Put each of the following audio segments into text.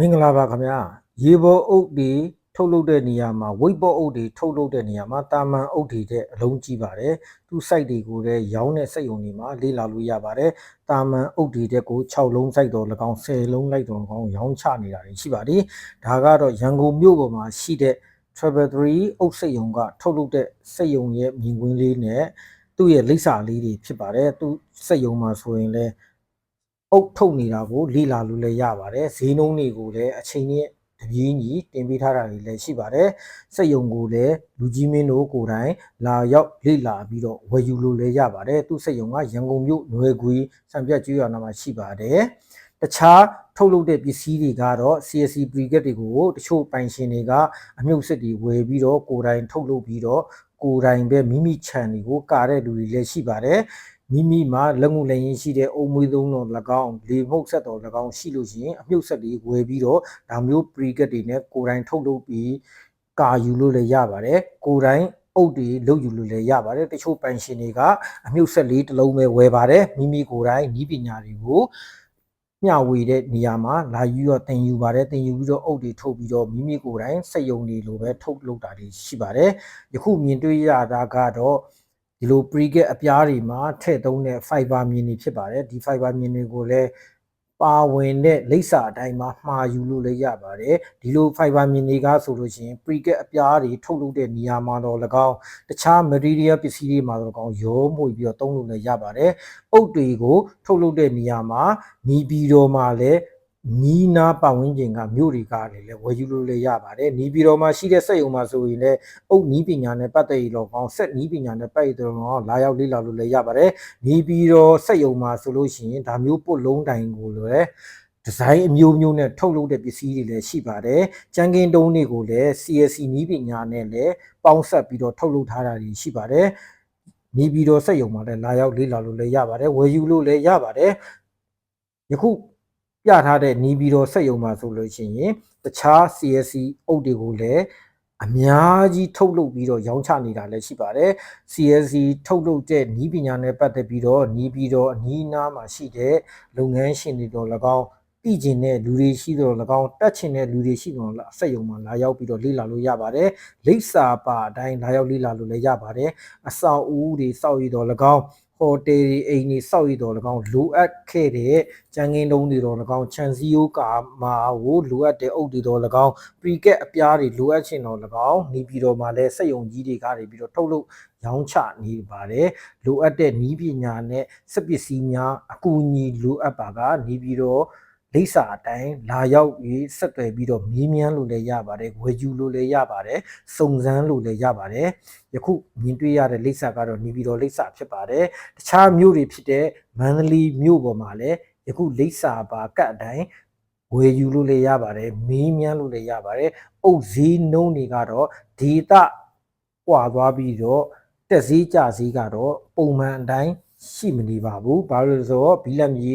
မင်္ဂလာပါခင်ဗျာရေပေါ်အုပ်တွေထုတ်လုပ်တဲ့နေရာမှာဝိတ်ပေါ်အုပ်တွေထုတ်လုပ်တဲ့နေရာမှာတာမန်အုပ်တွေတဲ့အလုံးကြီးပါတယ်သူ site တွေကိုလည်းရောင်းတဲ့စက်ရုံတွေမှာလေးလာလို့ရပါတယ်တာမန်အုပ်တွေတဲ့ကို6လုံး site တော်၎င်း10လုံးလိုက်တော်၎င်းရောင်းချနေတာတွေရှိပါတယ်ဒါကတော့ရန်ကုန်မြို့ပေါ်မှာရှိတဲ့ Travel 3အုပ်စက်ရုံကထုတ်လုပ်တဲ့စက်ရုံရဲ့မြင်ကွင်းလေးနဲ့သူ့ရဲ့လိပ်စာလေးတွေဖြစ်ပါတယ်သူစက်ရုံမှာဆိုရင်လည်း အုပ်ထုတ်နေတာကိုလေ့လာလို့လည်းရပါတယ်ဈေးနှုန်းတွေကိုလည်းအချိန်နဲ့တပြေးညီတင်ပေးထားတာတွေလည်းရှိပါတယ်စက်ယုံကိုလည်းလူကြီးမင်းတို့ကိုယ်တိုင်လာရောက်လေ့လာပြီးတော့ဝယ်ယူလို့လည်းရပါတယ်သူစက်ယုံကရန်ကုန်မြို့နွယ်ကွေစံပြတ်ကျွော်နာမှာရှိပါတယ်တခြားထုတ်လုပ်တဲ့ပစ္စည်းတွေကတော့ CSC brigade တွေကိုတချို့ပိုင်ရှင်တွေကအမြုပ်စစ်တွေဝယ်ပြီးတော့ကိုယ်တိုင်ထုတ်လုပ်ပြီးတော့ကိုယ်တိုင်ပဲမိမိခြံတွေကိုကာတဲ့လူတွေလည်းရှိပါတယ် မိမိမှာလက်မှုလက်ရင်းရှိတဲ့အုံမွေးသုံးတော်၎င်းလေမှုတ်ဆက်တော်၎င်းရှိလို့ရှိရင်အမြုပ်ဆက်တွေဝယ်ပြီးတော့ဒါမျိုး brigade တွေနဲ့ကိုယ်တိုင်ထုတ်လုပ်ပြီးကာယူလို့လည်းရပါတယ်ကိုယ်တိုင်အုပ်တွေလုပ်ယူလို့လည်းရပါတယ်တချို့ပိုင်ရှင်တွေကအမြုပ်ဆက်လေးတစ်လုံးပဲဝယ်ပါတယ်မိမိကိုယ်တိုင်ဤပညာတွေကိုမျှဝေတဲ့နေရာမှာလာယူတော့တင်ယူပါတယ်တင်ယူပြီးတော့အုပ်တွေထုတ်ပြီးတော့မိမိကိုယ်တိုင်စက်ယုံတွေလိုပဲထုတ်လုပ်တာတွေရှိပါတယ်ယခုမြင်တွေ့ရတာကတော့ ဒီလို pre-get အပြားတွေမှာထည့်သုံးတဲ့ fiber မြင်တွေဖြစ်ပါတယ်ဒီ fiber မြင်တွေကိုလည်းပါဝင်တဲ့လိပ်စာအတိုင်းမှာမှာယူလို့လည်းရပါတယ်ဒီလို fiber မြင်တွေကဆိုလို့ရှိရင် pre-get အပြားတွေထုတ်လုပ်တဲ့နေရာမှာတော့၎င်းတခြား material ပစ္စည်းတွေမှာတော့၎င်းရောမွေပြီးတော့သုံးလို့လည်းရပါတယ်အုပ်တွေကိုထုတ်လုပ်တဲ့နေရာမှာနီးပြီးတော့မှလည်း နီးနာပတ်ဝန်းကျင်ကမြို့တွေကလည်းလည်းဝယ်ယူလို့လည်းရပါတယ်နီးပြီးတော့မှရှိတဲ့စက်ရုံမှာဆိုရင်လည်းအုပ်နီးပညာနဲ့ပတ်သက်ရတော့ကောင်းဆက်နီးပညာနဲ့ပတ်သက်တော့လာရောက်လေ့လာလို့လည်းရပါတယ်နီးပြီးတော့စက်ရုံမှာဆိုလို့ရှိရင်ဒါမျိုးပုတ်လုံးတိုင်ကိုလည်းဒီဇိုင်းအမျိုးမျိုးနဲ့ထုတ်လုပ်တဲ့ပစ္စည်းတွေလည်းရှိပါတယ်။ကြံကင်းတုံးတွေကိုလည်း CSC နီးပညာနဲ့လည်းပေါင်းဆက်ပြီးတော့ထုတ်လုပ်ထားတာတွေရှိပါတယ်။နေပြီးတော့စက်ရုံမှာလည်းလာရောက်လေ့လာလို့လည်းရပါတယ်။ဝယ်ယူလို့လည်းရပါတယ်။ယခု ပြထားတဲ့နီးပြီးတော့စက်ရုံမှာဆိုလို့ရှိရင်တခြား CSC အုပ်တွေကိုလည်းအများကြီးထုတ်လုပ်ပြီးတော့ရောင်းချနေတာလည်းရှိပါတယ် CSC ထုတ်လုပ်တဲ့နီးပညာနဲ့ပတ်သက်ပြီးတော့နီးပြီးတော့အနီးအနားမှာရှိတဲ့လုပ်ငန်းရှင်တွေတော်၎င်းတည်ကျင်တဲ့လူတွေရှိတော်၎င်းတက်ချင်တဲ့လူတွေရှိတော်လားစက်ရုံမှာလာရောက်ပြီးတော့လေ့လာလို့ရပါတယ်လိပ်စာပါအတိုင်းလာရောက်လေ့လာလို့လည်းရပါတယ်အဆောက်အဦတွေစောက်ရည်တော်၎င်း ဟိုတယ်တွေအိမ်တွေစောက်ရည်တော်၎င်းလိုအပ်ခဲ့တဲ့ကြံငင်းတုံးတွေတော်၎င်းခြံစည်းရိုးကာမာကိုလိုအပ်တဲ့အုပ်တွေတော်၎င်းပရီကက်အပြားတွေလိုအပ်ချင်တော်၎င်းနေပြည်တော်မှာလည်းစက်ယုံကြီးတွေကနေပြီးတော့ထုတ်လုပ်ရောင်းချနေပါတယ်လိုအပ်တဲ့နီးပညာနဲ့စက်ပစ္စည်းများအကူအညီလိုအပ်ပါကနေပြီးတော့ လိပ်စာအတိုင်းလာရောက်ပြီးဆက်သွယ်ပြီးတော့မေးမြန်းလို့လည်းရပါတယ်ဝယ်ယူလို့လည်းရပါတယ်စုံစမ်းလို့လည်းရပါတယ်ယခုမြင်တွေ့ရတဲ့လိပ်စာကတော့နေပြည်တော်လိပ်စာဖြစ်ပါတယ်တခြားမြို့တွေဖြစ်တဲ့မန္တလေးမြို့ပေါ်မှာလည်းယခုလိပ်စာပါကတ်အတိုင်းဝယ်ယူလို့လည်းရပါတယ်မေးမြန်းလို့လည်းရပါတယ်အုပ်ဈေးနှုန်းတွေကတော့ဒေတာကွာသွားပြီးတော့တက်ဈေးကျဈေးကတော့ပုံမှန်အတိုင်းရှိမနေပါဘူးဘာလို့လဲဆိုတော့ဘီလက်မြေ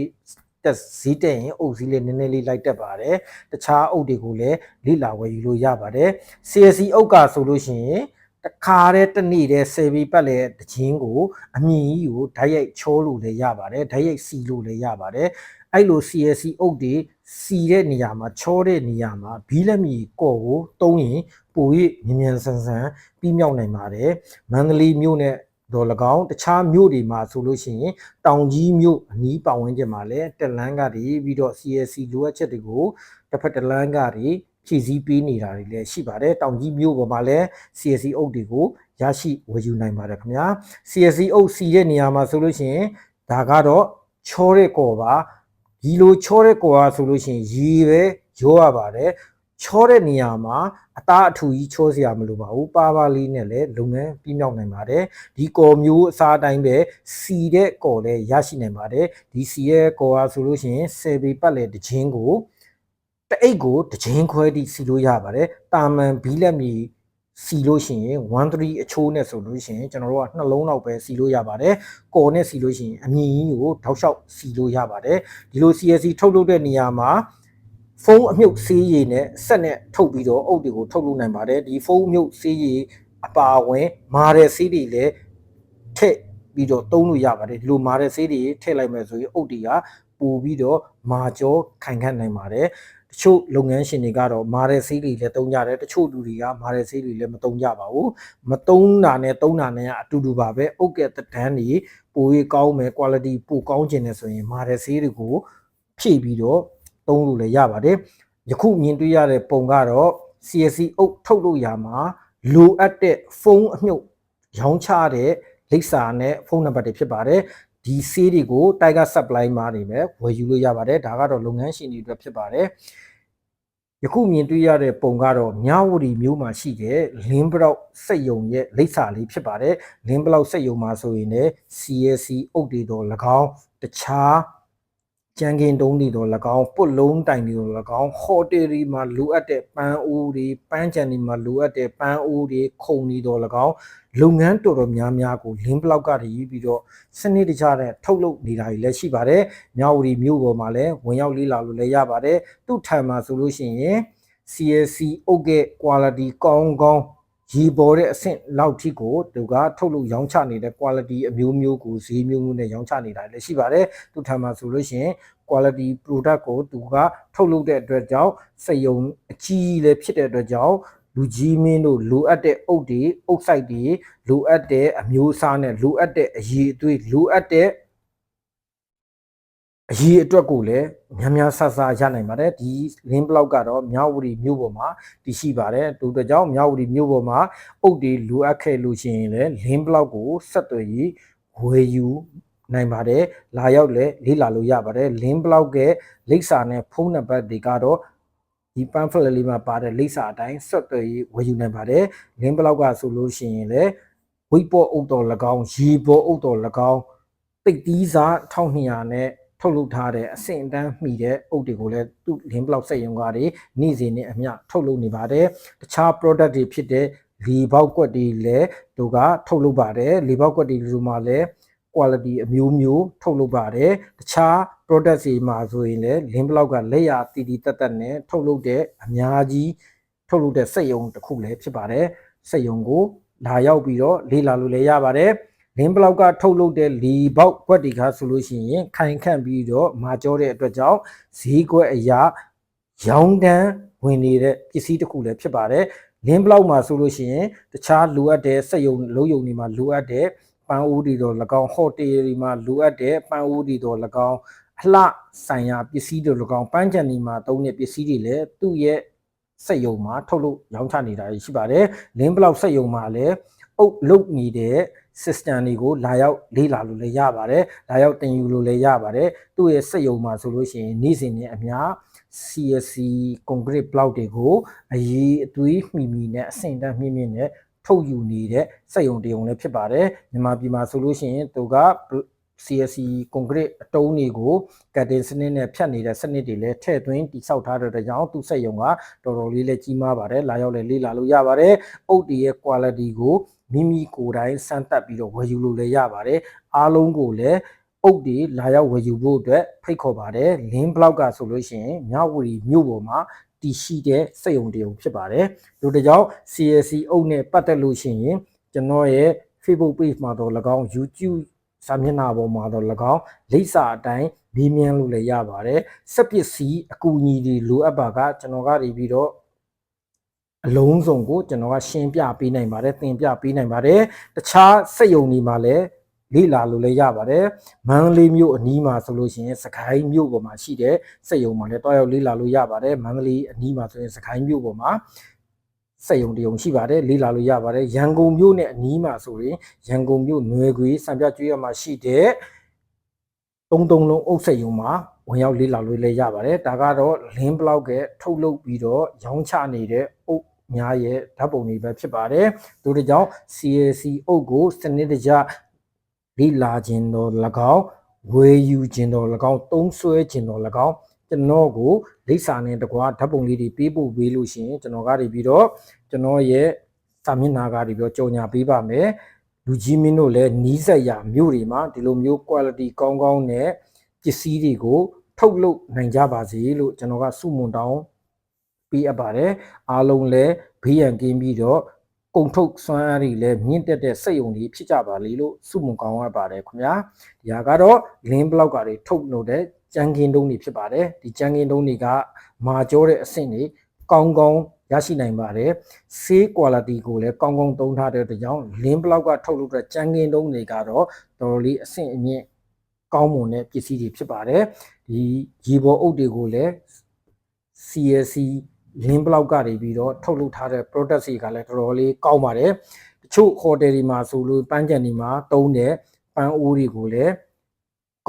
တက်ဈေးတက်ရင်အုပ်ဈေးလေးနည်းနည်းလေးလိုက်တက်ပါတယ်တခြားအုပ်တွေကိုလည်းလေ့လာဝယ်ယူလို့ရပါတယ် CSC အုပ်ကဆိုလို့ရှိရင်တခါတည်းတစ်နေ့တည်းဆယ်ပေပတ်လဲတခြင်းကိုအမြင့်ကြီးကိုဓာတ်ရိုက်ချောလို့လည်းရပါတယ်ဓာတ်ရိုက်စီလို့လည်းရပါတယ်အဲ့လို CSC အုပ်တွေစီတဲ့နေရာမှာချောတဲ့နေရာမှာဘီလက်မီကော့ကိုတုံးရင်ပို၍မြင်မြန်ဆန်ဆန်ပြီးမြောက်နိုင်ပါတယ်မန္တလေးမြို့နဲ့ တော်၎င်းတခြားမြို့တွေမှာဆိုလို့ရှိရင်တောင်ကြီးမြို့အနီးပတ်ဝန်းကျင်မှာလည်းတက်လန်းကတည်းပြီးတော့ CSC လိုအပ်ချက်တွေကိုတစ်ဖက်တစ်လန်းကတည်းဖြည့်ဆည်းပေးနေတာတွေလည်းရှိပါတယ်တောင်ကြီးမြို့ပေါ်မှာလည်း CSC အုပ်တွေကိုရရှိဝယ်ယူနိုင်ပါတယ်ခင်ဗျာ CSC အုပ်စီတဲ့နေရာမှာဆိုလို့ရှိရင်ဒါကတော့ချောတဲ့ကော်ပါဒီလိုချောတဲ့ကော်ကဆိုလို့ရှိရင်ရီပဲရောရပါတယ် ချောတဲ့နေရာမှာအသားအထူကြီးချောစရာမလိုပါဘူးပါပါလေးနဲ့လည်းလုပ်ငန်းပြီးမြောက်နိုင်ပါတယ်ဒီကော်မျိုးအစားအတိုင်းပဲစီတဲ့ကော်လည်းရရှိနိုင်ပါတယ်ဒီစီရဲ့ကော်အားဆိုလို့ရှိရင်10ပေပတ်လေတစ်ချင်းကိုတအိတ်ကိုတစ်ချင်းခွဲတိစီလို့ရပါတယ်တာမန်ဘီလက်မီစီလို့ရှိရင်13အချိုးနဲ့ဆိုလို့ရှိရင်ကျွန်တော်တို့ကနှလုံးလောက်ပဲစီလို့ရပါတယ်ကော်နဲ့စီလို့ရှိရင်အမြင့်ကြီးကိုထောက်လျှောက်စီလို့ရပါတယ်ဒီလို CSC ထုတ်လုပ်တဲ့နေရာမှာ ဖုန်းအမြုပ်ဆေးရည်နဲ့ဆက်နဲ့ထုတ်ပြီးတော့အုပ်တွေကိုထုတ်လုပ်နိုင်ပါတယ်ဒီဖုန်းအမြုပ်ဆေးရည်အပါဝင်မာတဲ့ဆေးတွေလည်းထည့်ပြီးတော့သုံးလို့ရပါတယ်ဒီလိုမာတဲ့ဆေးတွေထည့်လိုက်မယ်ဆိုရင်အုပ်တွေကပို့ပြီးတော့မာကြောခိုင်ခန့်နိုင်ပါတယ်တတချို့လုပ်ငန်းရှင်တွေကတော့မာတဲ့ဆေးတွေလည်းတုံးကြတယ်တချို့လူတွေကမာတဲ့ဆေးတွေလည်းမတုံးကြပါဘူးမတုံးတာနဲ့တုံးတာနဲ့ကအတူတူပါပဲအုတ်ကဲတန်းတွေပိုရေးကောင်းမယ် quality ပိုကောင်းခြင်းနဲ့ဆိုရင်မာတဲ့ဆေးတွေကိုဖြည့်ပြီးတော့ တုံးလို့လည်းရပါတယ်ယခုမြင်တွေ့ရတဲ့ပုံကတော့ CSC အုတ်ထုတ်လို့ရမှာလိုအပ်တဲ့ဖုန်းအမြုပ်ရောင်းချတဲ့လိပ်စာနဲ့ဖုန်းနံပါတ်တွေဖြစ်ပါတယ်ဒီဆေးတွေကို Tiger Supply မှာနေမယ်ဝယ်ယူလို့ရပါတယ်ဒါကတော့လုပ်ငန်းရှင်တွေအတွက်ဖြစ်ပါတယ်ယခုမြင်တွေ့ရတဲ့ပုံကတော့မြဝတီမြို့မှာရှိတဲ့လင်းဘလောက်စက်ယုံရဲ့လိပ်စာလေးဖြစ်ပါတယ်လင်းဘလောက်စက်ယုံမှာဆိုရင်လည်း CSC အုတ်တွေတော့၎င်းတခြား ကြံကင်တုံးတွေတော့၎င်းပုတ်လုံးတိုင်တွေတော့၎င်းဟိုတယ်တွေမှာလိုအပ်တဲ့ပန်းအိုးတွေပန်းချံတွေမှာလိုအပ်တဲ့ပန်းအိုးတွေခုံတွေတော့၎င်းလုပ်ငန်းတော်တော်များများကိုလင်းဘလောက်ကနေရေးပြီးတော့စနစ်တကျတဲ့ထုတ်လုပ်နေတာတွေလည်းရှိပါတယ်။မြဝတီမြို့ပေါ်မှာလည်းဝင်ရောက်လေးလာလို့လည်းရပါတယ်။သူ့ထံမှာဆိုလို့ရှိရင် CSC အုတ်ကဲ quality ကောင်းကောင်း ရီပေါ်တဲ့အဆင့်လောက်ထိကိုသူကထုတ်လုပ်ရောင်းချနေတဲ့ quality အမျိုးမျိုးကိုဈေးမျိုးမျိုးနဲ့ရောင်းချနေတာလည်းရှိပါတယ်။သူ့ထံမှာဆိုလို့ရှိရင် quality product ကိုသူကထုတ်လုပ်တဲ့အတွက်ကြောင့်စက်ယုံအကြီးလည်းဖြစ်တဲ့အတွက်ကြောင့်လူကြီးမင်းတို့လိုအပ်တဲ့အုတ်တွေအုတ်ဆိုင်တွေလိုအပ်တဲ့အမျိုးအစားနဲ့လိုအပ်တဲ့အရည်အသွေးလိုအပ်တဲ့ အရည်အတွက်ကိုလည်းများများဆဆရနိုင်ပါတယ်ဒီ link block ကတော့မြောက်ဝတီမြို့ပေါ်မှာတည်ရှိပါတယ်ဒုအတွက်ကြောင့်မြောက်ဝတီမြို့ပေါ်မှာအုတ်တွေလိုအပ်ခဲ့လို့ရှိရင်လည်း link block ကိုဆက်သွယ်ရေးဝယ်ယူနိုင်ပါတယ်လာရောက်လည်းလေ့လာလို့ရပါတယ် link block ရဲ့လိပ်စာနဲ့ဖုန်းနံပါတ်တွေကတော့ဒီ pamphlet လေးမှာပါတဲ့လိပ်စာအတိုင်းဆက်သွယ်ရေးဝယ်ယူနိုင်ပါတယ် link block ကဆိုလို့ရှိရင်လည်းဝိတ်ပေါ်အုတ်တော်၎င်းရေပေါ်အုတ်တော်၎င်းတိတ်သီးစား1200နဲ့ ထုတ်လုပ်ထားတဲ့အဆင့်အတန်းမှီတဲ့အုတ်တွေကိုလည်းသူ့ link block စက်ရုံကတွေနေ့စဉ်နဲ့အမျှထုတ်လုပ်နေပါတယ်တခြား product တွေဖြစ်တဲ့လီပေါက်ကွက်တွေလည်းသူကထုတ်လုပ်ပါတယ်လီပေါက်ကွက်တွေလူမှာလည်း quality အမျိုးမျိုးထုတ်လုပ်ပါတယ်တခြား product တွေမှာဆိုရင်လည်း link block ကလက်ရတီတီတက်တက်နဲ့ထုတ်လုပ်တဲ့အများကြီးထုတ်လုပ်တဲ့စက်ရုံတစ်ခုလည်းဖြစ်ပါတယ်စက်ရုံကိုလာရောက်ပြီးတော့လေ့လာလို့လည်းရပါတယ် လင်းဘလောက်ကထုတ်လုပ်တဲ့လီပေါက်ကွက်တွေကဆိုလို့ရှိရင်ခိုင်ခန့်ပြီးတော့မာကျောတဲ့အတွက်ကြောင့်ဈေးကွက်အရာရောင်းတန်းဝင်နေတဲ့ပစ္စည်းတစ်ခုလည်းဖြစ်ပါတယ်လင်းဘလောက်မှာဆိုလို့ရှိရင်တခြားလိုအပ်တဲ့စက်ယုံလုံးယုံတွေမှာလိုအပ်တဲ့ပန်းအိုးတွေတော့၎င်းဟိုတယ်တွေမှာလိုအပ်တဲ့ပန်းအိုးတွေတော့၎င်းအလှဆိုင်ရာပစ္စည်းတွေ၎င်းပန်းချန်တွေမှာသုံးတဲ့ပစ္စည်းတွေလည်းသူ့ရဲ့စက်ယုံမှာထုတ်လို့ရောင်းချနေတာရှိပါတယ်လင်းဘလောက်စက်ယုံမှာလည်းအုပ်လုတ်နေတဲ့ system တွေကိုလာရောက်လေ့လာလို့လည်းရပါတယ်လာရောက်တင်ယူလို့လည်းရပါတယ်သူ့ရဲ့စက်ရုံမှာဆိုလို့ရှိရင်နေ့စဉ်နဲ့အများ CSC concrete block တွေကိုအရေးအသွေးမှီမှီနဲ့အဆင့်တန်းမြင့်မြင့်နဲ့ထုတ်ယူနေတဲ့စက်ရုံတရုံလည်းဖြစ်ပါတယ်မြန်မာပြည်မှာဆိုလို့ရှိရင်သူက CSC concrete အတုံးတွေကိုကတ်တင်စနစ်နဲ့ဖြတ်နေတဲ့စနစ်တွေလည်းထည့်သွင်းတိစောက်ထားတဲ့ကြောင့်သူ့စက်ရုံကတော်တော်လေးလည်းကြီးမားပါတယ်လာရောက်လည်းလေ့လာလို့ရပါတယ်အုတ်တရဲ့ quality ကို မိမိကိုယ်တိုင်စမ်းသပ်ပြီးတော့ဝယ်ယူလို့လည်းရပါတယ်အားလုံးကိုလည်းအုတ်တွေလာရောက်ဝယ်ယူဖို့အတွက်ဖိတ်ခေါ်ပါတယ် link block ကဆိုလို့ရှိရင်မြဝတီမြို့ပေါ်မှာတည်ရှိတဲ့စက်ရုံတရုံဖြစ်ပါတယ်ဒီတကြောင် CSC အုတ်နဲ့ပတ်သက်လို့ရှိရင်ကျွန်တော်ရဲ့ Facebook page မှာတော့၎င်း YouTube စာမျက်နှာပေါ်မှာတော့၎င်းလိပ်စာအတိုင်းမေးမြန်းလို့လည်းရပါတယ်စက်ပစ္စည်းအကူအညီတွေလိုအပ်ပါကကျွန်တော်ကနေပြီးတော့ အလုံးစုံကိုကျွန်တော်ကရှင်းပြပေးနိုင်ပါတယ်သင်ပြပေးနိုင်ပါတယ်တခြားစက်ယုံတွေမှာလည်းလေ့လာလို့လည်းရပါတယ်မန္တလေးမြို့အနီးမှာဆိုလို့ရှိရင်စကိုင်းမြို့ပေါ်မှာရှိတဲ့စက်ယုံမှာလည်းတွားရောက်လေ့လာလို့ရပါတယ်မန္တလေးအနီးမှာဆိုရင်စကိုင်းမြို့ပေါ်မှာစက်ယုံတယုံရှိပါတယ်လေ့လာလို့ရပါတယ်ရန်ကုန်မြို့နဲ့အနီးမှာဆိုရင်ရန်ကုန်မြို့နွယ်ခွေစံပြကျွေးရမှာရှိတဲ့တုံးတုံးလုံးအုပ်စက်ယုံမှာဝင်ရောက်လေ့လာလို့လည်းရပါတယ်ဒါကတော့ link block ရဲ့ထုတ်လုပ်ပြီးတော့ရောင်းချနေတဲ့အုပ် များရဲ့ဓာတ်ပုံတွေပဲဖြစ်ပါတယ်။တို့ကြောင့် CAC အုပ်ကိုစနစ်တကျလေ့လာခြင်းတော့၎င်းဝေယူခြင်းတော့၎င်းသုံးဆွဲခြင်းတော့၎င်းကျွန်တော်ကိုလိပ်စာနဲ့တကွာဓာတ်ပုံလေးတွေပေးပို့ပေးလို့ရှိရင်ကျွန်တော်ကနေပြီးတော့ကျွန်တော်ရဲ့စာမျက်နှာကနေပြီးတော့ကြော်ညာပေးပါမယ်လူကြီးမင်းတို့လည်းနီးစက်ရမြို့တွေမှာဒီလိုမျိုး quality ကောင်းကောင်းနဲ့ပစ္စည်းတွေကိုထုတ်လုပ်နိုင်ကြပါစေလို့ကျွန်တော်ကစုမွန်တောင်း ပေးအပ်ပါတယ်အားလုံးလည်းဘေးရန်ကင်းပြီးတော့ကုံထုတ်စွမ်းအားတွေလည်းမြင့်တက်တဲ့စက်ယုံတွေဖြစ်ကြပါလေလို့စုမုံကောင်းရပါတယ်ခင်ဗျာဒီဟာကတော့ link block ကတွေထုတ်လို့တဲ့ကြမ်းကင်းတုံးတွေဖြစ်ပါတယ်ဒီကြမ်းကင်းတုံးတွေကမာကျောတဲ့အဆင့်တွေကောင်းကောင်းရရှိနိုင်ပါတယ်ဆေး quality ကိုလည်းကောင်းကောင်းသုံးထားတဲ့အတွက်ကြောင့်လင်းဘလောက်ကထုတ်လုပ်တဲ့ကြမ်းကင်းတုံးတွေကတော့တော်တော်လေးအဆင့်အမြင့်ကောင်းမွန်တဲ့ပစ္စည်းတွေဖြစ်ပါတယ်ဒီရေပေါ်အုပ်တွေကိုလည်း CSC လင်းဘလောက်ကနေပြီးတော့ထုတ်လုပ်ထားတဲ့ product တွေကလည်းတော်တော်လေးကောင်းပါတယ်တချို့ hotel တွေမှာဆိုလို့ပန်းကြံတွေမှာတုံးတဲ့ပန်းအိုးတွေကိုလည်း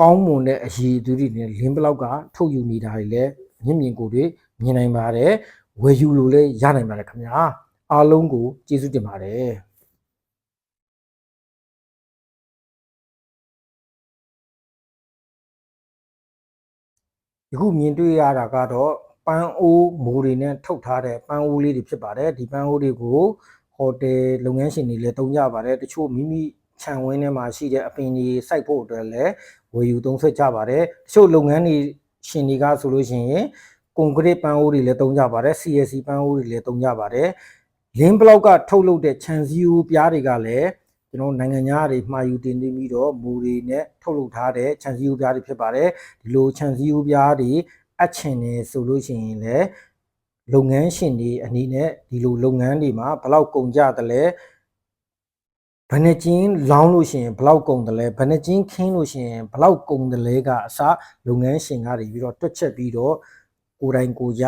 ကောင်းမွန်တဲ့အရည်အသွေးတွေနဲ့လင်းဘလောက်ကထုတ်ယူနေတာတွေလည်းမြင်မြင်ကိုယ်တွေမြင်နိုင်ပါတယ်ဝယ်ယူလို့လည်းရနိုင်ပါတယ်ခင်ဗျာအားလုံးကိုကျေးဇူးတင်ပါတယ်ယခုမြင်တွေ့ရတာကတော့ ပန်းအိုးမိုးတွေနဲ့ထုတ်ထားတဲ့ပန်းအိုးလေးတွေဖြစ်ပါတယ်ဒီပန်းအိုးတွေကိုဟိုတယ်လုပ်ငန်းရှင်တွေလည်းသုံးကြပါတယ်တချို့မိမိခြံဝင်းထဲမှာရှိတဲ့အပင်တွေစိုက်ဖို့အတွက်လည်းဝယ်ယူသုံးဆွဲကြပါတယ်တချို့လုပ်ငန်းတွေရှင်တွေကဆိုလို့ရှိရင်ကွန်ကရစ်ပန်းအိုးတွေလည်းသုံးကြပါတယ် CSC ပန်းအိုးတွေလည်းသုံးကြပါတယ်လင်းဘလောက်ကထုတ်လုပ်တဲ့ခြံစည်းရိုးပြားတွေကလည်းကျွန်တော်နိုင်ငံသားတွေမှာယူတင်နေပြီးတော့မူတွေနဲ့ထုတ်လုပ်ထားတဲ့ခြံစည်းရိုးပြားတွေဖြစ်ပါတယ်ဒီလိုခြံစည်းရိုးပြားတွေ အပ်ချင်နေဆိုလို့ရှိရင်လည်းလုပ်ငန်းရှင်တွေအနေနဲ့ဒီလိုလုပ်ငန်းတွေမှာဘယ်လောက်ကုန်ကြသလဲဘယ်နှကျင်းလောင်းလို့ရှိရင်ဘယ်လောက်ကုန်တယ်လဲဘယ်နှကျင်းခင်းလို့ရှိရင်ဘယ်လောက်ကုန်တယ်လဲကအစလုပ်ငန်းရှင်ကနေပြီးတော့တွက်ချက်ပြီးတော့ကိုယ်တိုင်ကိုယ်ကြ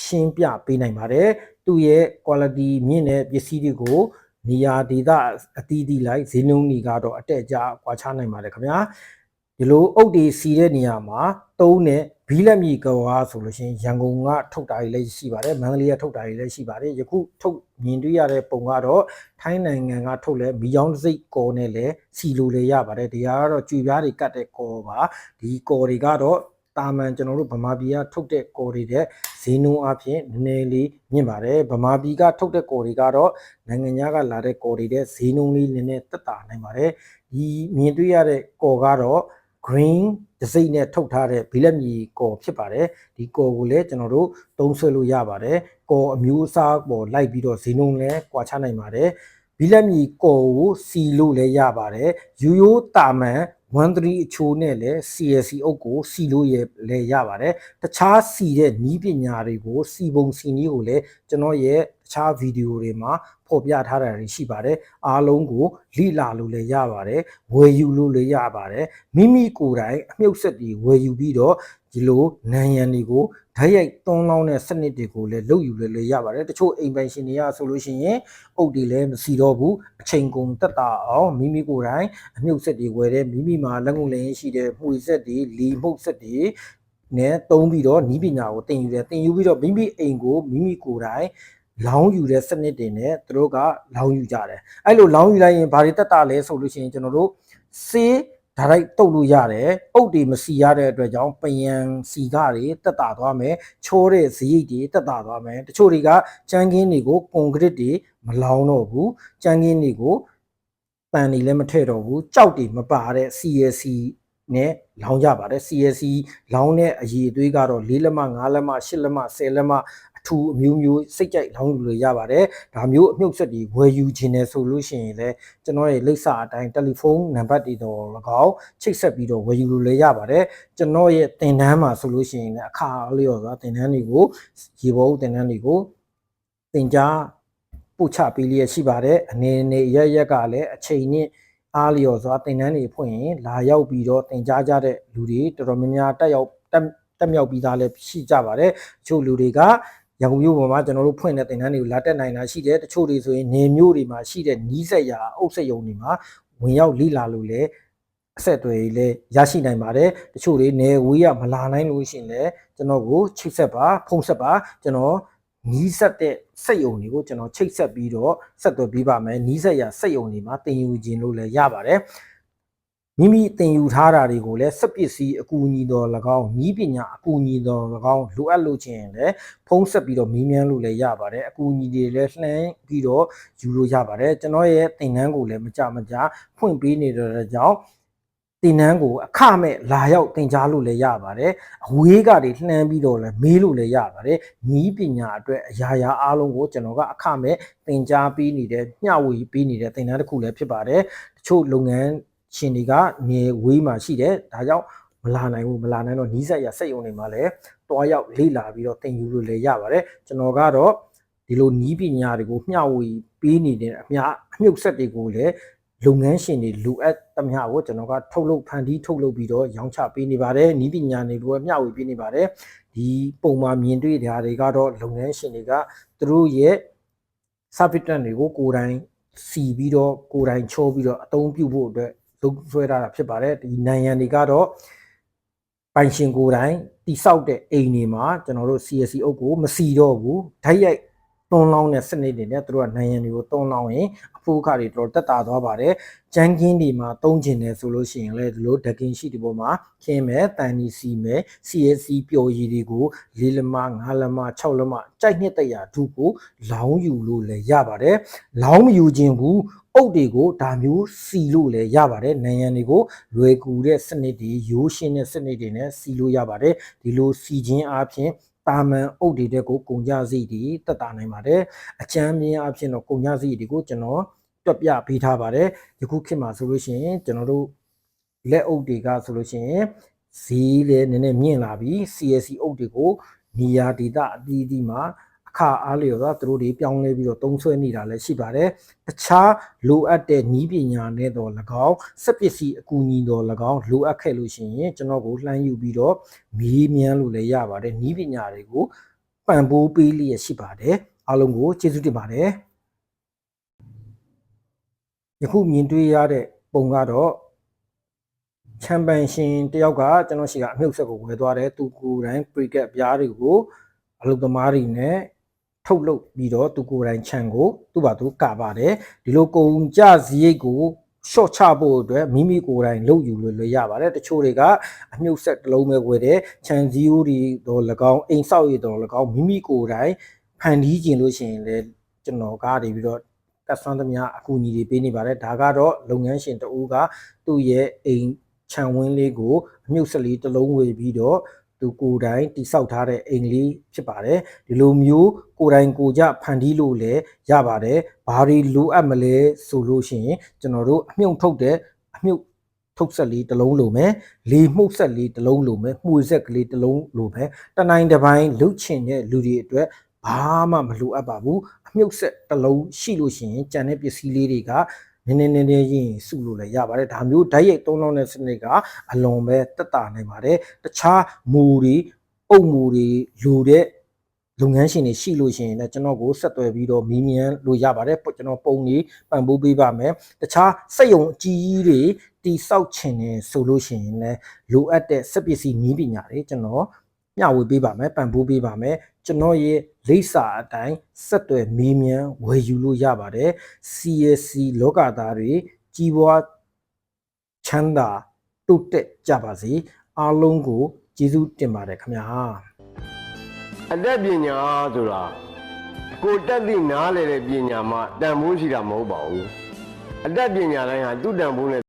ရှင်းပြပေးနိုင်ပါတယ်သူ့ရဲ့ quality မြင့်တဲ့ပစ္စည်းတွေကိုနေရာဒေသအသီးသီးလိုက်ဈေးနှုန်းတွေကတော့အတက်အကျကွာခြားနိုင်ပါတယ်ခင်ဗျာ ဒီလိုအုတ်တွေစီတဲ့နေရာမှာတုံးတဲ့ဘီလက်မြေကွာဆိုလို့ရှိရင်ရန်ကုန်ကထုတ်တာတွေလည်းရှိပါတယ်မန္တလေးကထုတ်တာတွေလည်းရှိပါတယ်ယခုထုတ်မြင်တွေ့ရတဲ့ပုံကတော့ထိုင်းနိုင်ငံကထုတ်လဲမီယောင်းတစ်စိတ်ကော်နဲ့လည်းစီလိုလည်းရပါတယ်ဒီဟာကတော့ကြွေပြားတွေကတ်တဲ့ကော်ပါဒီကော်တွေကတော့တာမန်ကျွန်တော်တို့ဗမာပြည်ကထုတ်တဲ့ကော်တွေတဲ့ဈေးနှုန်းအပြင်နည်းနည်းလေးမြင့်ပါတယ်ဗမာပြည်ကထုတ်တဲ့ကော်တွေကတော့နိုင်ငံခြားကလာတဲ့ကော်တွေတဲ့ဈေးနှုန်းလေးနည်းနည်းတက်တာနိုင်ပါတယ်ဒီမြင်တွေ့ရတဲ့ကော်ကတော့ green ဒစိမ့်နဲ့ထုတ်ထားတဲ့ဘီလက်မြေကော်ဖြစ်ပါတယ်ဒီကော်ကိုလည်းကျွန်တော်တို့သုံးဆွဲလို့ရပါတယ်ကော်အမျိုးအစားပေါ်လိုက်ပြီးတော့ဈေးနှုန်းလည်းကွာခြားနိုင်ပါတယ်ဘီလက်မြေကော်ကိုစီလို့လည်းရပါတယ်ရိုးရိုးတာမန်13အချိုးနဲ့လည်း CSC အုပ်ကိုစီလို့ရလည်းရပါတယ်တခြားစီတဲ့နီးပညာတွေကိုစီပုံစီနည်းကိုလည်းကျွန်တော်ရဲ့တခြားဗီဒီယိုတွေမှာ ဖော်ပြထားတာတွေရှိပါတယ်အားလုံးကိုလိလာလို့လည်းရပါတယ်ဝယ်ယူလို့လည်းရပါတယ်မိမိကိုယ်တိုင်အမြုပ်ဆက်တွေဝယ်ယူပြီးတော့ဒီလိုနံရံတွေကိုဓာတ်ရိုက်သွန်းလောင်းတဲ့စနစ်တွေကိုလည်းလုပ်ယူလည်းလည်းရပါတယ်တချို့အိမ်ပိုင်ရှင်တွေကဆိုလို့ရှိရင်အုပ်တွေလည်းမစီတော့ဘူးအချိန်ကုန်တက်တာအောင်မိမိကိုယ်တိုင်အမြုပ်ဆက်တွေဝယ်တဲ့မိမိမှာလက်ငုပ်လည်းရှိတဲ့မှုဆက်တွေလီမှုတ်ဆက်တွေနဲ့တုံးပြီးတော့နီးပညာကိုသင်ယူတယ်သင်ယူပြီးတော့မိမိအိမ်ကိုမိမိကိုယ်တိုင် လောင်းယူတဲ့စနစ်တွေနဲ့သူတို့ကလောင်းယူကြတယ်အဲ့လိုလောင်းယူလိုက်ရင်ဘာတွေတက်တာလဲဆိုလို့ရှိရင်ကျွန်တော်တို့စေးဒါရိုက်တုတ်လို့ရတယ်အုတ်တွေမစီရတဲ့အတွက်ကြောင့်ပယံစီကတွေတက်တာသွားမယ်ချိုးတဲ့ဇရိတ်တွေတက်တာသွားမယ်တချို့တွေကကြမ်းကင်းတွေကိုကွန်ကရစ်တွေမလောင်းတော့ဘူးကြမ်းကင်းတွေကိုပန်တွေလည်းမထည့်တော့ဘူးကြောက်တွေမပါတဲ့ CSC နဲ့လောင်းကြပါတယ် CSC လောင်းတဲ့အရည်အသွေးကတော့၄လက်မ၅လက်မ၈လက်မ10လက်မအ ထူအမျိုးမျိုးစိတ်ကြိုက်လောင်းလို့ရပါတယ်ဒါမျိုးအမြုပ်ဆက်တွေဝယ်ယူခြင်းနဲ့ဆိုလို့ရှိရင်လည်းကျွန်တော်ရဲ့လိပ်စာအတိုင်းတယ်လီဖုန်းနံပါတ်တွေတော့၎င်းချိတ်ဆက်ပြီးတော့ဝယ်ယူလို့လည်းရပါတယ်ကျွန်တော်ရဲ့တင်တန်းမှာဆိုလို့ရှိရင်လည်းအခါလျော်စွာတင်တန်းတွေကိုရေပေါ်ဦးတင်တန်းတွေကိုတင်ကြားပို့ချပေးလျက်ရှိပါတယ်အနေနဲ့ရရက်ကလည်းအချိန်နဲ့အားလျော်စွာတင်တန်းတွေဖွင့်ရင်လာရောက်ပြီးတော့တင်ကြားကြတဲ့လူတွေတော်တော်များများတက်ရောက်တက်တက်မြောက်ပြီးသားလည်းရှိကြပါတယ်တချို့လူတွေက ရန်ကုန်မြို့ပေါ်မှာကျွန်တော်တို့ဖွင့်တဲ့တင်တန်းတွေကိုလာတက်နိုင်တာရှိတယ်တချို့တွေဆိုရင်နေမြို့တွေမှာရှိတဲ့နီးစက်ရာအုပ်စက်ရုံတွေမှာဝင်ရောက်လိလာလို့လည်းအဆက်အသွယ်ကြီးလည်းရရှိနိုင်ပါတယ်တချို့တွေနေဝေးရမလာနိုင်လို့ရှိရင်လည်းကျွန်တော်ကိုချိတ်ဆက်ပါဖုန်းဆက်ပါကျွန်တော်နီးစက်တဲ့စက်ယုံတွေကိုကျွန်တော်ချိတ်ဆက်ပြီးတော့ဆက်သွယ်ပေးပါမယ်နီးစက်ရစက်ယုံတွေမှာတင်ယူခြင်းလို့လည်းရပါတယ် မိမိတင်ယူထားတာတွေကိုလည်းစက်ပစ္စည်းအကူအညီတော်၎င်းဤပညာအကူအညီတော်၎င်းလိုအပ်လို့ခြင်းလည်းဖုံးဆက်ပြီးတော့မီးမြန်းလို့လည်းရပါတယ်အကူအညီတွေလည်းလှမ်းပြီးတော့ယူလို့ရပါတယ်ကျွန်တော်ရဲ့သင်တန်းကိုလည်းမကြမကြဖွင့်ပေးနေတဲ့ကြောင့်တင်နန်းကိုအခမဲ့လာရောက်တင် जा လို့လည်းရပါတယ်အဝေးကတွေလှမ်းပြီးတော့လည်းမေးလို့လည်းရပါတယ်နီးပညာအတွက်အရာရာအားလုံးကိုကျွန်တော်ကအခမဲ့တင် जा ပေးနေတဲ့မျှဝေပေးနေတဲ့တင်နန်းတစ်ခုလည်းဖြစ်ပါတယ်တချို့လုပ်ငန်း ရှင်တွေကနေဝေးမှာရှိတယ်ဒါကြောင့်မလာနိုင်ဘူးမလာနိုင်တော့နီးစပ်ရစက်ရုံတွေမှာလည်းတွားရောက်လေ့လာပြီးတော့သင်ယူလို့လည်းရပါတယ်ကျွန်တော်ကတော့ဒီလိုနီးပညာတွေကိုမျှဝေပေးနေတဲ့အမြအမြုပ်ဆက်တွေကိုလည်းလုပ်ငန်းရှင်တွေလိုအပ်သမျှကိုကျွန်တော်ကထုတ်လုပ်ဖန်တီးထုတ်လုပ်ပြီးတော့ရောင်းချပေးနေပါတယ်နီးပညာတွေကိုမျှဝေပေးနေပါတယ်ဒီပုံမှာမြင်တွေ့တာတွေကတော့လုပ်ငန်းရှင်တွေကသူတို့ရဲ့ service တွေကိုကိုယ်တိုင်စီပြီးတော့ကိုယ်တိုင်ချိုးပြီးတော့အသုံးပြုဖို့အတွက် လုပ်ဆွဲထားတာဖြစ်ပါတယ်ဒီနိုင်ငံတွေကတော့ပိုင်ရှင်ကိုယ်တိုင်တိဆောက်တဲ့အိမ်တွေမှာကျွန်တော်တို့ CSC အုပ်ကိုမစီတော့ဘူးဓာတ်ရိုက်တွန်းလောင်းတဲ့စနစ်တွေနဲ့သူတို့ကနိုင်ငံတွေကိုတွန်းလောင်းရင်အဖိုးအခါတွေတော်တော်တက်တာသွားပါတယ်ကြမ်းကင်းတွေမှာတုံးကျင်တယ်ဆိုလို့ရှိရင်လည်းဒီလိုဓာတ်ကင်းရှိဒီပေါ်မှာခင်းမယ်တန်နီစီမယ် CSC ပျော်ရည်တွေကိုလေးလက်မငါးလက်မ၆လက်မကြိုက်နှစ်တရာဒုကိုလောင်းယူလို့လည်းရပါတယ်လောင်းမယူခြင်းဘူး အုတ်တွေကိုဒါမျိုးစီလို့လည်းရပါတယ်နိုင်ငံတွေကိုလွယ်ကူတဲ့စနစ်တွေရိုးရှင်းတဲ့စနစ်တွေနဲ့စီလို့ရပါတယ်ဒီလိုစီခြင်းအပြင်တာမန်အုတ်တွေတဲ့ကိုကုန်ကြစည်တွေတက်တာနိုင်ပါတယ်အချမ်းမြင်းအပြင်တော့ကုန်ကြစည်တွေကိုကျွန်တော်တွက်ပြပေးထားပါတယ်ယခုခေတ်မှာဆိုလို့ရှိရင်ကျွန်တော်တို့လက်အုပ်တွေကဆိုလို့ရှိရင်ဈေးလည်းနည်းနည်းမြင့်လာပြီ CSC အုပ်တွေကိုနေရာဒေသအသီးသီးမှာ အခါအားလျော်စွာသူတို့တွေပြောင်းလဲပြီးတော့တုံးဆွဲနေတာလည်းရှိပါတယ်တခြားလိုအပ်တဲ့နီးပညာနဲ့တော့၎င်းစက်ပစ္စည်းအကူအညီတော့၎င်းလိုအပ်ခဲ့လို့ရှိရင်ကျွန်တော်ကိုလှမ်းယူပြီးတော့မေးမြန်းလို့လည်းရပါတယ်နီးပညာတွေကိုပံ့ပိုးပေးလျက်ရှိပါတယ်အားလုံးကိုကျေးဇူးတင်ပါတယ်ယခုမြင်တွေ့ရတဲ့ပုံကတော့ချမ်ပီယံရှင်တယောက်ကကျွန်တော်ရှိကအမြုပ်ဆက်ကိုဝယ်သွားတယ်သူကိုယ်တိုင်ပရီကက်ပြားတွေကိုအလုပ်သမားတွေနဲ့ ထုတ်လုပ်ပြီးတော့သူကိုယ်တိုင်ခြံကိုသူ့ဘာသူကပါတယ်ဒီလိုကုန်ကြစရိတ်ကို short ချဖို့အတွက်မိမိကိုယ်တိုင်လုပ်ယူလို့လည်းရပါတယ်တချို့တွေကအမြုပ်ဆက်တစ်လုံးပဲဝယ်တယ်ခြံစည်းရိုးတွေတော့၎င်းအိမ်ဆောက်ရည်တော့၎င်းမိမိကိုယ်တိုင်ဖန်တီးခြင်းလို့ရှိရင်လည်းကျွန်တော်ကားတွေပြီးတော့တက်ဆွမ်းသမျှအကူအညီတွေပေးနေပါတယ်ဒါကတော့လုပ်ငန်းရှင်တဦးကသူ့ရဲ့အိမ်ခြံဝင်းလေးကိုအမြုပ်ဆက်လေးတစ်လုံးဝယ်ပြီးတော့ သူကိုယ်တိုင်တိဆောက်ထားတဲ့အိမ်လေးဖြစ်ပါတယ်ဒီလိုမျိုးကိုယ်တိုင်ကိုယ်ကြဖန်တီးလို့လည်းရပါတယ်ဘာတွေလိုအပ်မလဲဆိုလို့ရှိရင်ကျွန်တော်တို့အမြုပ်ထုတ်တဲ့အမြုပ်ထုတ်ဆက်လေးတစ်လုံးလိုမယ်လေမှုတ်ဆက်လေးတစ်လုံးလိုမယ်မှုဆက်ကလေးတစ်လုံးလိုမယ်တနိုင်တစ်ပိုင်းလုတ်ချင်တဲ့လူတွေအတွက်ဘာမှမလိုအပ်ပါဘူးအမြုပ်ဆက်တစ်လုံးရှိလို့ရှိရင်ကြံတဲ့ပစ္စည်းလေးတွေက နည်းနည်းနည်းနည်းရင်စုလို့လည်းရပါတယ်ဒါမျိုးဓာတ်ရိုက်သုံးလုံးတဲ့စနစ်ကအလွန်ပဲတက်တာနိုင်ပါတယ်တခြားမူတွေအုပ်မူတွေလူတဲ့လုပ်ငန်းရှင်တွေရှိလို့ရှိရင်လည်းကျွန်တော်ကိုဆက်သွယ်ပြီးတော့မီးမြန်းလို့ရပါတယ်ပုံကျွန်တော်ပုံလေးပံ့ပိုးပေးပါမယ်တခြားစက်ရုံအကြီးကြီးတွေတိစောက်ချင်တယ်ဆိုလို့ရှိရင်လည်းလိုအပ်တဲ့စက်ပစ္စည်းနည်းပညာတွေကျွန်တော် မျှဝေပေးပါမယ်ပံ့ပိုးပေးပါမယ်ကျွန်တော်ရဲ့လိပ်စာအတိုင်းဆက်သွယ်မီးမြန်းဝယ်ယူလို့ရပါတယ် CSC လောကသားတွေကြီးပွားချမ်းသာတိုးတက်ကြပါစေအားလုံးကိုကျေးဇူးတင်ပါတယ်ခင်ဗျာအတတ်ပညာဆိုတာကိုတက်သည့်နားလေတဲ့ပညာမှတန်ဖိုးရှိတာမဟုတ်ပါဘူးအတတ်ပညာတိုင်းဟာသူ့တန်ဖိုးနဲ့